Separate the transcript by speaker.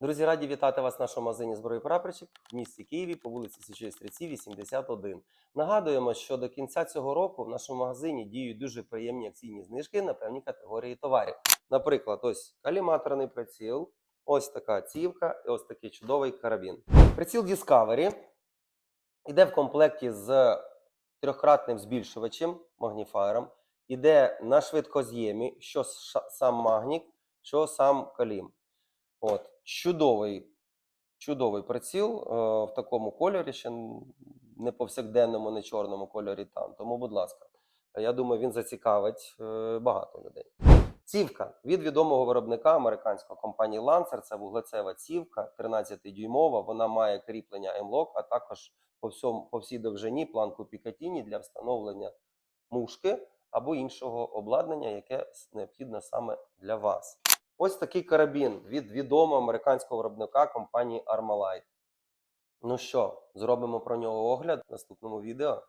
Speaker 1: Друзі, раді вітати вас в нашому магазині зброї прапорщик в місті Києві по вулиці Січої Стрільці, 81. Нагадуємо, що до кінця цього року в нашому магазині діють дуже приємні акційні знижки на певні категорії товарів. Наприклад, ось каліматорний приціл, ось така цівка і ось такий чудовий карабін. Приціл Discovery іде в комплекті з трьохкратним збільшувачем, магніфаєром, іде на швидкоз'ємі, що сам магнік, що сам калім. От, чудовий, чудовий приціл е, в такому кольорі, ще не повсякденному, не чорному кольорі там. Тому, будь ласка, я думаю, він зацікавить е, багато людей. Цівка від відомого виробника американської компанії Lancer. Це вуглецева цівка, 13-дюймова. Вона має кріплення M-Lock, а також по, всьому, по всій довжині планку Пікатіні для встановлення мушки або іншого обладнання, яке необхідне саме для вас. Ось такий карабін від відомого американського виробника компанії Armalite. Ну що, зробимо про нього огляд в наступному відео.